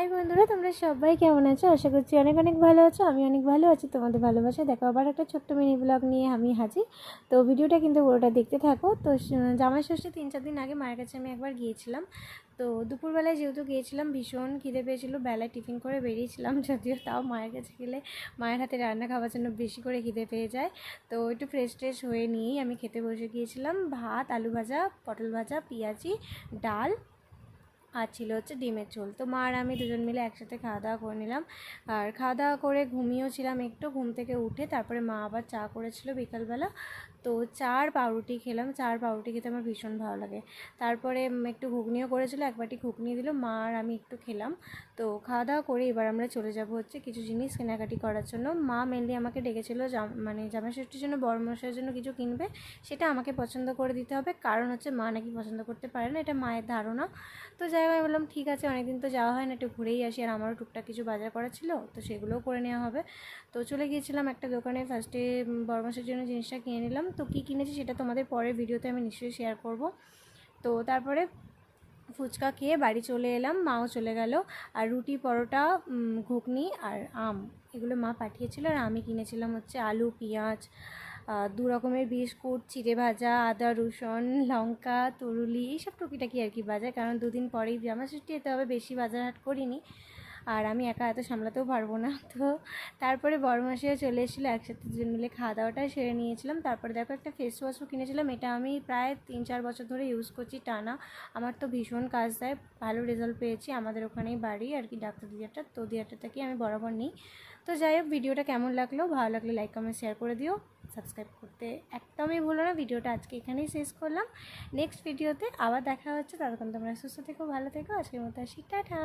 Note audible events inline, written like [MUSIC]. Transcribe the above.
High বন্ধুরা, তোমরা সবাই কেমন আছো? আশা করছি অনেক অনেক ভালো আছো, আমি অনেক ভালো আছি, তোমাদের ভালোবাসা দেখো, আবার একটা ছোট্ট মিনি ব্লগ নিয়ে আমি হাজির। তো ভিডিওটা কিন্তু পুরোটা দেখতে থাকো। তো জামাই ষষ্ঠী তিন চার দিন আগে মায়ের কাছে আমি একবার গিয়েছিলাম। তো দুপুরবেলায় যেহেতু গিয়েছিলাম, ভীষণ খিদে পেয়েছিলো, বেলায় টিফিন করে বেরিয়েছিলাম। [LAUGHS] যদিও তাও মায়ের কাছে গেলে মায়ের হাতে রান্না খাওয়ার জন্য বেশি করে খিদে পেয়ে যায়। তো একটু ফ্রেশ ট্রেশ হয়ে নিয়েই আমি খেতে বসে গিয়েছিলাম। ভাত, আলু ভাজা, পটল ভাজা, পেঁয়াজি, ডাল আর ছিল হচ্ছে ডিমের ঝোল। তো মা আর আমি দুজন মিলে একসাথে খাওয়া দাওয়া করে নিলাম। আর খাওয়া দাওয়া করে ঘুমিয়েও ছিলাম একটু, ঘুম থেকে উঠে তারপরে মা আবার চা করেছিল বিকালবেলা। তো চার পাউরুটি খেলাম। চার পাউরুটি খেতে আমার ভীষণ ভালো লাগে। তারপরে একটু ঘুগনিও করেছিল, এক বাটি ঘুগনি দিল, মা আর আমি একটু খেলাম। তো খাওয়া দাওয়া করে এবার আমরা চলে যাব হচ্ছে কিছু জিনিস কেনাকাটি করার জন্য। মা মেনলি আমাকে ডেকেছিল জাম- মানে জামাই ষষ্ঠীর জন্য বড় মশাইয়ের জন্য কিছু কিনবে। সেটা আমাকে পছন্দ করে দিতে হবে। কারণ হচ্ছে মা নাকি পছন্দ করতে পারে না, এটা মায়ের ধারণা। তো যাই হোক আমি বললাম, ঠিক আছে, অনেকদিন তো যাওয়া হয় না, একটু ঘুরেই আসি। আর আমারও টুকটাক কিছু বাজার করা ছিল, তো সেগুলোও করে নেওয়া হবে। তো চলে গিয়েছিলাম একটা দোকানে ফার্স্টে বড় মাসের জন্য জিনিসটা কিনে নিলাম। তো কী কিনেছি সেটা তোমাদের পরের ভিডিওতে আমি নিশ্চয়ই শেয়ার করব। তো তারপরে ফুচকা খেয়ে বাড়ি চলে এলাম, মাও চলে গেল। আর রুটি, পরোটা ঘুগনি আর আম, এগুলো মা পাঠিয়েছিল। আর আমি কিনেছিলাম হচ্ছে আলু, পেঁয়াজ দু রকমের বিস্কুট, চিড়ে ভাজা, আদা, রসুন, লঙ্কা, তরুলি, এইসব টুকিটাকি আর কি বাজার। কারণ দুদিন পরেই জামা ষষ্ঠী, এতে হবে বেশি বাজার হাট করিনি। আর আমি একা এত সামলাতেও পারব না। তো তারপরে বড় মাসেও চলে এসেছিল, একসাথে দুজন মিলে খাওয়া দাওয়াটা সেরে নিয়েছিলাম। তারপরে দেখো একটা ফেস ওয়াশও কিনেছিলাম। এটা আমি প্রায় তিন চার বছর ধরে ইউজ করছি টানা। আমার তো ভীষণ কাজ দেয়, ভালো রেজাল্ট পেয়েছি। আমাদের ওখানেই বাড়ি আর কি, ডাক্তার দিদিয়াটা তো দিয়াটা থেকে আমি বরাবর নিই। তো যাই হোক ভিডিওটা কেমন লাগল? ভালো লাগলে লাইক কমেন্ট শেয়ার করে দিও। সাবস্ক্রাইব করতে একদমই ভুলো না। ভিডিওটা আজকে এখানেই শেষ করলাম। নেক্সট ভিডিওতে আবার দেখা হচ্ছে। ততক্ষণ তোমরা সুস্থ থেকো, ভালো থেকো। আজকের মতো আসি। টাটা!